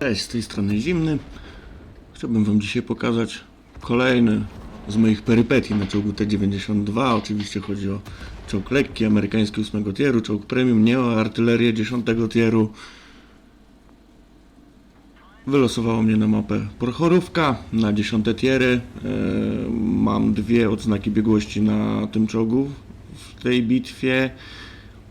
Cześć, z tej strony Zimny. Chciałbym Wam dzisiaj pokazać kolejny z moich perypetii na czołgu T-92. Oczywiście chodzi o czołg lekki, amerykański 8 tieru, czołg premium, nie o artylerię 10 tieru. Wylosowało mnie na mapę Prochorówka na 10 tiery. E, mam dwie odznaki biegłości na tym czołgu w tej bitwie.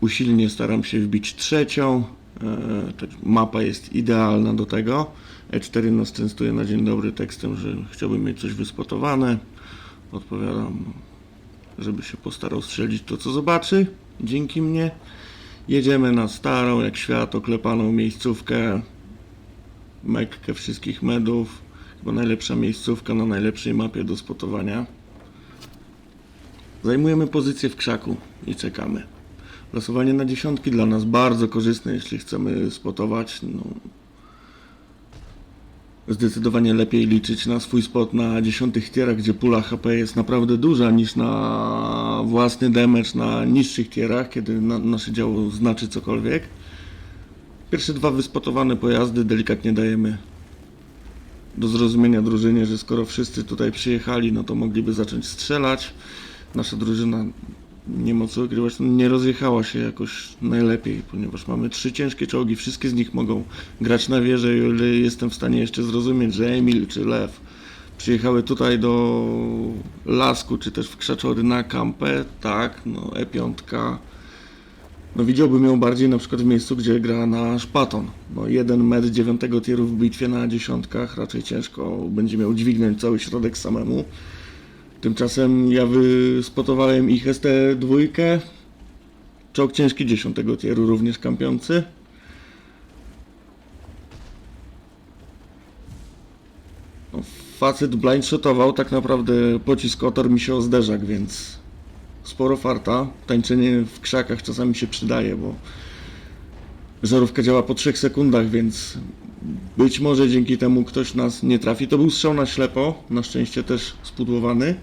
Usilnie staram się wbić trzecią. E, mapa jest idealna do tego. E4 nas częstuje na dzień dobry tekstem, że chciałbym mieć coś wyspotowane. Odpowiadam, żeby się postarał strzelić to, co zobaczy. Dzięki mnie. Jedziemy na starą, jak świat, oklepaną miejscówkę. Mekkę wszystkich medów. Chyba najlepsza miejscówka na najlepszej mapie do spotowania. Zajmujemy pozycję w krzaku i czekamy. Losowanie na dziesiątki dla nas bardzo korzystne, jeśli chcemy spotować. No, zdecydowanie lepiej liczyć na swój spot na dziesiątych tierach, gdzie pula HP jest naprawdę duża, niż na własny damage na niższych tierach, kiedy na, nasze działo znaczy cokolwiek. Pierwsze dwa wyspotowane pojazdy delikatnie dajemy do zrozumienia drużynie, że skoro wszyscy tutaj przyjechali, no to mogliby zacząć strzelać. Nasza drużyna nie ma co ukrywać, no nie rozjechała się jakoś najlepiej, ponieważ mamy trzy ciężkie czołgi, wszystkie z nich mogą grać na wieżę i ile jestem w stanie jeszcze zrozumieć, że Emil czy Lew przyjechały tutaj do Lasku, czy też w Krzaczory na kampę, tak, no E5, no widziałbym ją bardziej na przykład w miejscu, gdzie gra na szpaton. No jeden metr dziewiątego tieru w bitwie na dziesiątkach raczej ciężko będzie miał dźwignąć cały środek samemu. Tymczasem ja wyspotowałem ich ST2, czołg ciężki 10 tieru, również kampiący. No, facet blindshotował, tak naprawdę pocisk otor mi się o zderzak, więc sporo farta. Tańczenie w krzakach czasami się przydaje, bo żarówka działa po 3 sekundach, więc być może dzięki temu ktoś nas nie trafi. To był strzał na ślepo, na szczęście też spudłowany.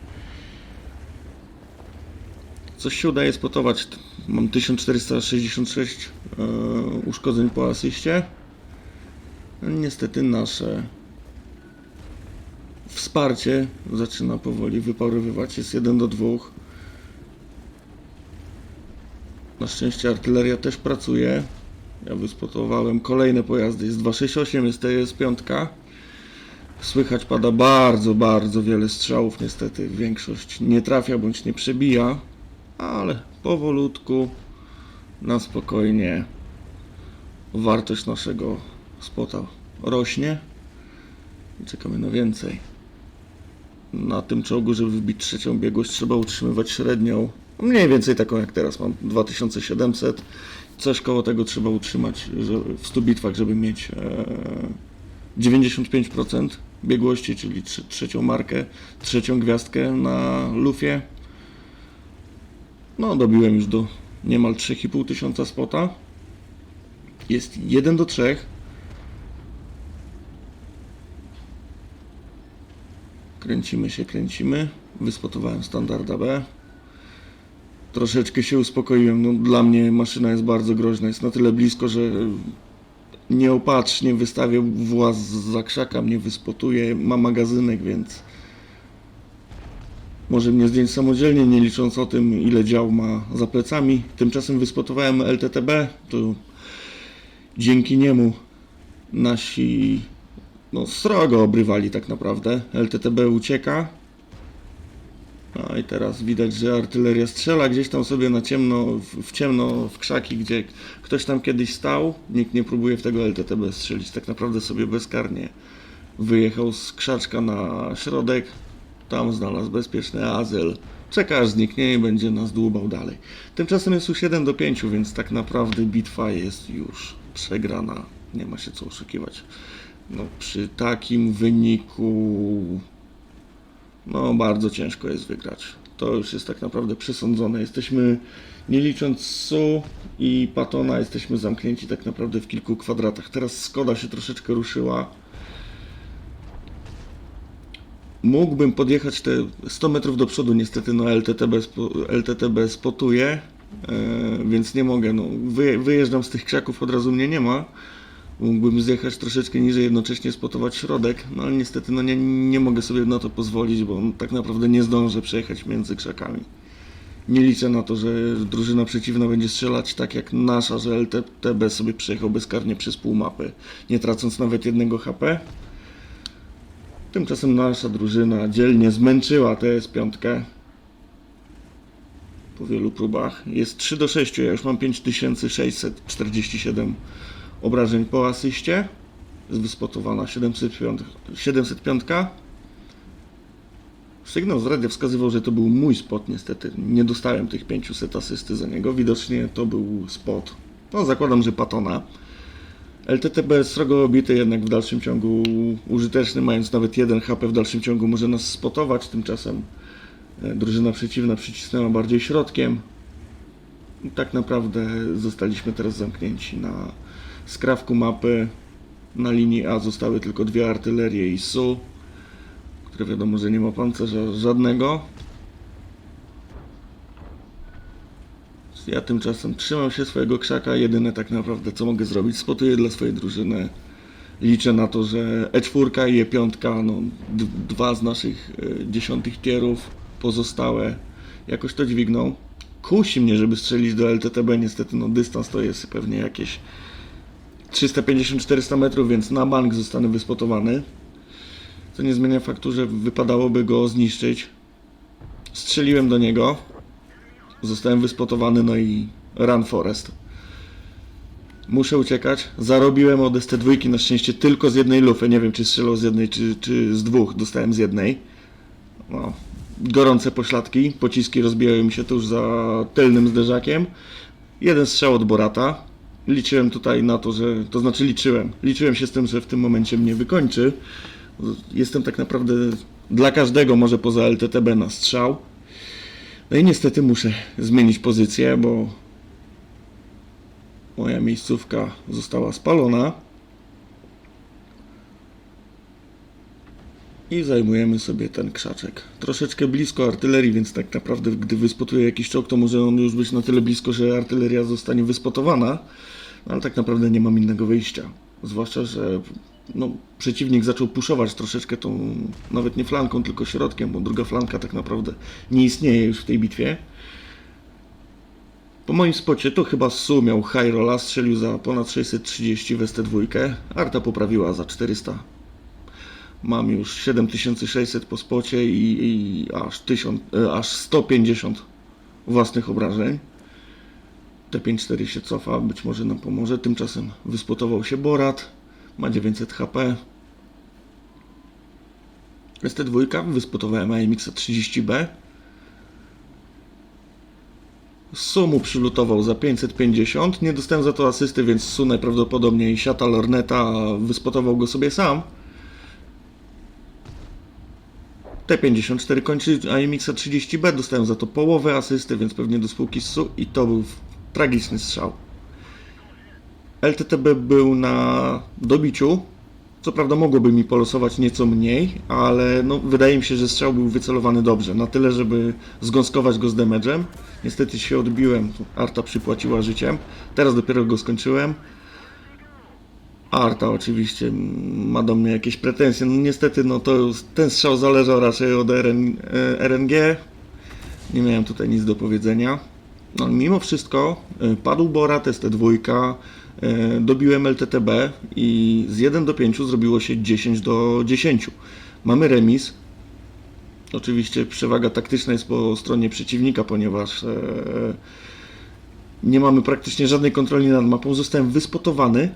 Coś się udaje spotować. Mam 1466 e, uszkodzeń po asyście. Niestety nasze wsparcie zaczyna powoli wyparowywać. Jest 1 do 2. Na szczęście artyleria też pracuje. Ja wyspotowałem kolejne pojazdy. Jest 268, jest TS5. Słychać pada bardzo, bardzo wiele strzałów. Niestety większość nie trafia bądź nie przebija, ale powolutku, na spokojnie wartość naszego spota rośnie i czekamy na więcej. Na tym czołgu, żeby wbić trzecią biegłość, trzeba utrzymywać średnią mniej więcej taką jak teraz. Mam 2700. Coś koło tego trzeba utrzymać w 100 bitwach, żeby mieć e, 95% biegłości, czyli trze- trzecią markę, trzecią gwiazdkę na lufie. No, dobiłem już do niemal 3,5 tysiąca spota. Jest 1 do 3. Kręcimy się, kręcimy. Wyspotowałem standarda B. Troszeczkę się uspokoiłem. No, dla mnie maszyna jest bardzo groźna. Jest na tyle blisko, że nieopatrznie wystawię właz za krzaka, mnie wyspotuje. Ma magazynek, więc może mnie zdjąć samodzielnie, nie licząc o tym, ile dział ma za plecami. Tymczasem wyspotowałem LTTB. To dzięki niemu nasi no, srogo obrywali tak naprawdę. LTTB ucieka. No i teraz widać, że artyleria strzela gdzieś tam sobie na ciemno, w, w ciemno, w krzaki, gdzie ktoś tam kiedyś stał. Nikt nie próbuje w tego LTTB strzelić. Tak naprawdę sobie bezkarnie wyjechał z krzaczka na środek. Tam znalazł bezpieczny azyl. Czeka aż zniknie i będzie nas dłubał dalej. Tymczasem jest już 1 do 5, więc tak naprawdę bitwa jest już przegrana. Nie ma się co oszukiwać. No, przy takim wyniku no bardzo ciężko jest wygrać. To już jest tak naprawdę przesądzone. Jesteśmy, nie licząc Su i Patona, jesteśmy zamknięci tak naprawdę w kilku kwadratach. Teraz Skoda się troszeczkę ruszyła. Mógłbym podjechać te 100 metrów do przodu, niestety no LTTB, LTTB spotuje, e, więc nie mogę. No, wyje, wyjeżdżam z tych krzaków, od razu mnie nie ma. Mógłbym zjechać troszeczkę niżej, jednocześnie spotować środek, no ale niestety no nie, nie mogę sobie na to pozwolić, bo tak naprawdę nie zdążę przejechać między krzakami. Nie liczę na to, że drużyna przeciwna będzie strzelać tak jak nasza, że LTB sobie przejechał bezkarnie przez pół mapy, nie tracąc nawet jednego HP. Tymczasem nasza drużyna dzielnie zmęczyła TS5 po wielu próbach. Jest 3 do 6, ja już mam 5647 obrażeń po asyście. Jest wyspotowana 705. 705. Sygnał z radia wskazywał, że to był mój spot niestety. Nie dostałem tych 500 asysty za niego. Widocznie to był spot. No zakładam, że Patona. LTTB srogo obity, jednak w dalszym ciągu użyteczny, mając nawet 1 HP w dalszym ciągu może nas spotować. Tymczasem e, drużyna przeciwna przycisnęła bardziej środkiem. I tak naprawdę zostaliśmy teraz zamknięci na skrawku mapy. Na linii A zostały tylko dwie artylerie i SU, które wiadomo, że nie ma pancerza żadnego. Ja tymczasem trzymam się swojego krzaka. Jedyne tak naprawdę co mogę zrobić, spotuję dla swojej drużyny. Liczę na to, że E4 i E5, no, dwa z naszych e, dziesiątych tierów pozostałe jakoś to dźwigną. Kusi mnie, żeby strzelić do LTTB, niestety no dystans to jest pewnie jakieś 350-400 metrów, więc na bank zostanę wyspotowany. Co nie zmienia faktu, że wypadałoby go zniszczyć. Strzeliłem do niego. Zostałem wyspotowany, no i run forest. Muszę uciekać. Zarobiłem od ST2 na szczęście tylko z jednej lufy. Nie wiem, czy strzelał z jednej, czy, czy z dwóch. Dostałem z jednej. No. Gorące pośladki. Pociski rozbijały mi się tuż za tylnym zderzakiem. Jeden strzał od Borata. Liczyłem tutaj na to, że. To znaczy liczyłem. Liczyłem się z tym, że w tym momencie mnie wykończy. Jestem tak naprawdę dla każdego, może poza LTTB na strzał. No i niestety muszę zmienić pozycję, bo moja miejscówka została spalona. I zajmujemy sobie ten krzaczek. Troszeczkę blisko artylerii, więc tak naprawdę gdy wyspotuję jakiś czołg, to może on już być na tyle blisko, że artyleria zostanie wyspotowana. No ale tak naprawdę nie mam innego wyjścia. Zwłaszcza, że no, przeciwnik zaczął puszować troszeczkę tą, nawet nie flanką, tylko środkiem, bo druga flanka tak naprawdę nie istnieje już w tej bitwie. Po moim spocie to chyba Su miał high rolla, strzelił za ponad 630 w ST2, Arta poprawiła za 400. Mam już 7600 po spocie i, i aż, 1000, e, aż 150 własnych obrażeń. T54 się cofa, być może nam pomoże. Tymczasem wyspotował się Borat, ma 900 HP. ST2 wyspotowałem AMX 30B. Sumu przylutował za 550. Nie dostałem za to asysty, więc Su najprawdopodobniej siata Lorneta wyspotował go sobie sam. T54 kończy AMX 30B. Dostałem za to połowę asysty, więc pewnie do spółki Su i to był tragiczny strzał. LTTB był na dobiciu. Co prawda mogłoby mi polosować nieco mniej, ale no, wydaje mi się, że strzał był wycelowany dobrze. Na tyle, żeby zgąskować go z damage'em. Niestety się odbiłem. Arta przypłaciła życiem. Teraz dopiero go skończyłem. Arta oczywiście ma do mnie jakieś pretensje. No niestety no to ten strzał zależał raczej od RN, RNG. Nie miałem tutaj nic do powiedzenia. No, mimo wszystko y, padł Borat, ST2, y, dobiłem LTTB i z 1 do 5 zrobiło się 10 do 10. Mamy remis. Oczywiście przewaga taktyczna jest po stronie przeciwnika, ponieważ e, nie mamy praktycznie żadnej kontroli nad mapą. Zostałem wyspotowany.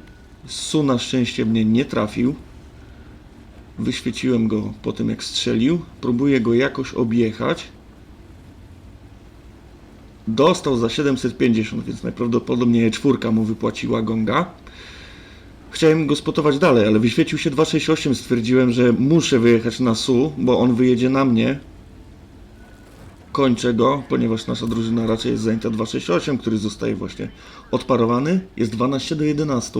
Su na szczęście mnie nie trafił. Wyświeciłem go po tym jak strzelił. Próbuję go jakoś objechać. Dostał za 750, więc najprawdopodobniej czwórka mu wypłaciła gonga. Chciałem go spotować dalej, ale wyświecił się 268. Stwierdziłem, że muszę wyjechać na SU, bo on wyjedzie na mnie. Kończę go, ponieważ nasza drużyna raczej jest zajęta 268, który zostaje właśnie odparowany. Jest 12 do 11.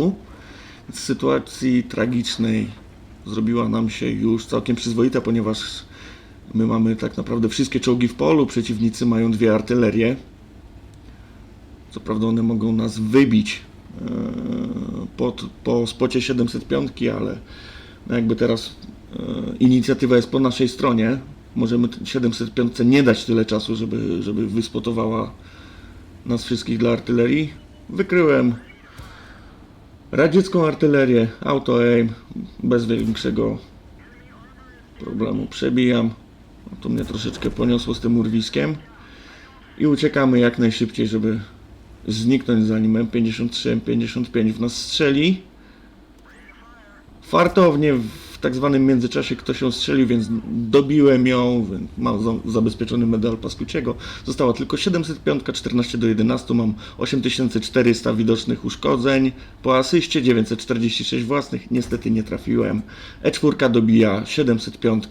Więc w sytuacji tragicznej zrobiła nam się już całkiem przyzwoita, ponieważ my mamy tak naprawdę wszystkie czołgi w polu, przeciwnicy mają dwie artylerie. Co prawda one mogą nas wybić e, pod, po spocie 705, ale no jakby teraz e, inicjatywa jest po naszej stronie. Możemy t- 705 nie dać tyle czasu, żeby, żeby wyspotowała nas wszystkich dla artylerii. Wykryłem radziecką artylerię, auto-aim, bez większego problemu przebijam. No to mnie troszeczkę poniosło z tym urwiskiem. I uciekamy jak najszybciej, żeby zniknąć zanim M53, M55 w nas strzeli. Fartownie w tak zwanym międzyczasie ktoś ją strzelił, więc dobiłem ją. Mam za- zabezpieczony medal Paskuciego. Została tylko 705, 14 do 11. Mam 8400 widocznych uszkodzeń. Po asyście 946 własnych. Niestety nie trafiłem. E4 dobija 705.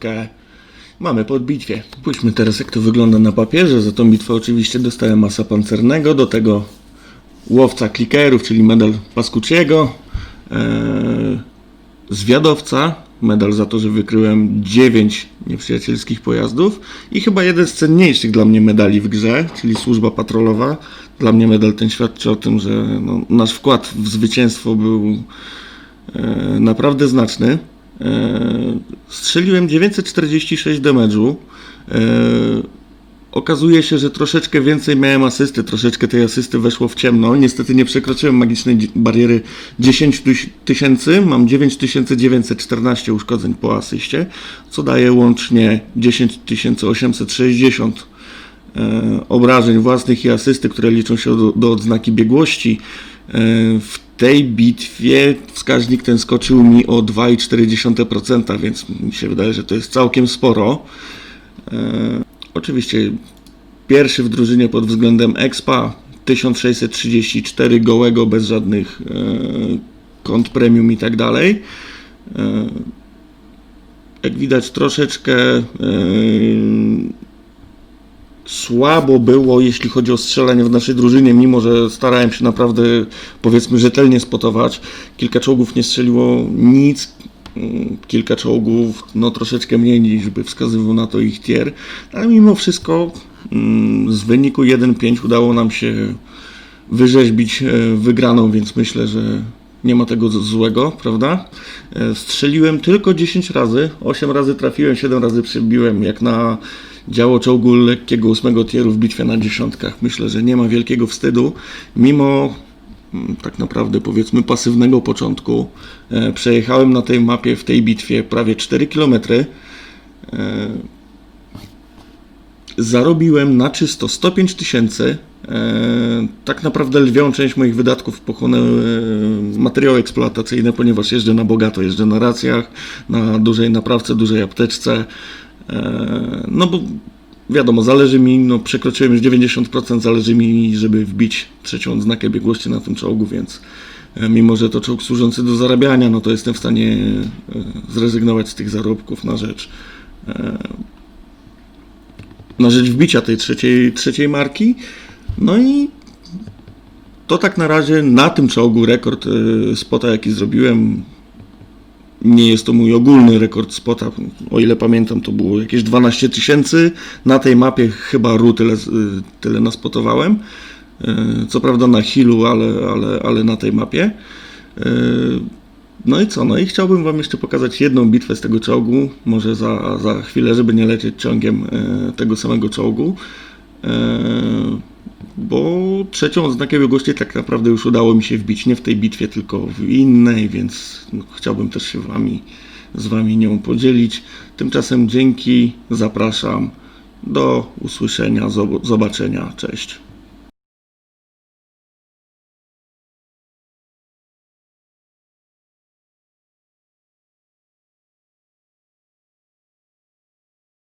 Mamy pod bitwie. Spójrzmy teraz jak to wygląda na papierze. Za tą bitwę oczywiście dostałem masa pancernego, do tego łowca klikerów, czyli medal Paskuciego, eee, zwiadowca, medal za to, że wykryłem 9 nieprzyjacielskich pojazdów i chyba jeden z cenniejszych dla mnie medali w grze, czyli służba patrolowa. Dla mnie medal ten świadczy o tym, że no, nasz wkład w zwycięstwo był e, naprawdę znaczny. E, strzeliłem 946 damage'u. E, okazuje się, że troszeczkę więcej miałem asysty, troszeczkę tej asysty weszło w ciemno. Niestety nie przekroczyłem magicznej bariery 10 tyś- tysięcy, mam 9914 uszkodzeń po asyście, co daje łącznie 10860 e, obrażeń własnych i asysty, które liczą się do, do odznaki biegłości. W tej bitwie wskaźnik ten skoczył mi o 2,4%, więc mi się wydaje, że to jest całkiem sporo. E, oczywiście pierwszy w drużynie pod względem expa 1634 gołego bez żadnych e, kont premium i tak dalej. E, jak widać troszeczkę e, słabo było, jeśli chodzi o strzelanie w naszej drużynie, mimo że starałem się naprawdę, powiedzmy, rzetelnie spotować. Kilka czołgów nie strzeliło nic, kilka czołgów, no troszeczkę mniej niż by wskazywał na to ich tier, ale mimo wszystko mm, z wyniku 1-5 udało nam się wyrzeźbić e, wygraną, więc myślę, że nie ma tego złego, prawda? E, Strzeliłem tylko 10 razy, 8 razy trafiłem, 7 razy przebiłem, jak na działo czołgu lekkiego 8 tieru w bitwie na dziesiątkach. Myślę, że nie ma wielkiego wstydu, mimo mm, tak naprawdę powiedzmy pasywnego początku. E, Przejechałem na tej mapie w tej bitwie prawie 4 km. Zarobiłem na czysto 105 tysięcy. E, Tak naprawdę lwią część moich wydatków pochłonęły e, materiały eksploatacyjne, ponieważ jeżdżę na bogato, jeżdżę na racjach, na dużej naprawce, dużej apteczce. E, No bo wiadomo, zależy mi, no przekroczyłem już 90%, zależy mi, żeby wbić trzecią odznakę biegłości na tym czołgu, więc e, mimo, że to czołg służący do zarabiania, no to jestem w stanie e, zrezygnować z tych zarobków na rzecz na rzecz wbicia tej trzeciej, trzeciej marki. No i to tak na razie na tym czołgu rekord spota, jaki zrobiłem. Nie jest to mój ogólny rekord spota. O ile pamiętam, to było jakieś 12 tysięcy. Na tej mapie chyba ru tyle, y, tyle naspotowałem. Y, Co prawda na Hillu, ale, ale, ale na tej mapie. Y, no i co? No i chciałbym Wam jeszcze pokazać jedną bitwę z tego czołgu, może za, za chwilę, żeby nie lecieć ciągiem tego samego czołgu. Bo trzecią odznakę biegłości tak naprawdę już udało mi się wbić nie w tej bitwie, tylko w innej, więc no, chciałbym też się wami, z Wami nią podzielić. Tymczasem dzięki, zapraszam do usłyszenia, zob- zobaczenia, cześć.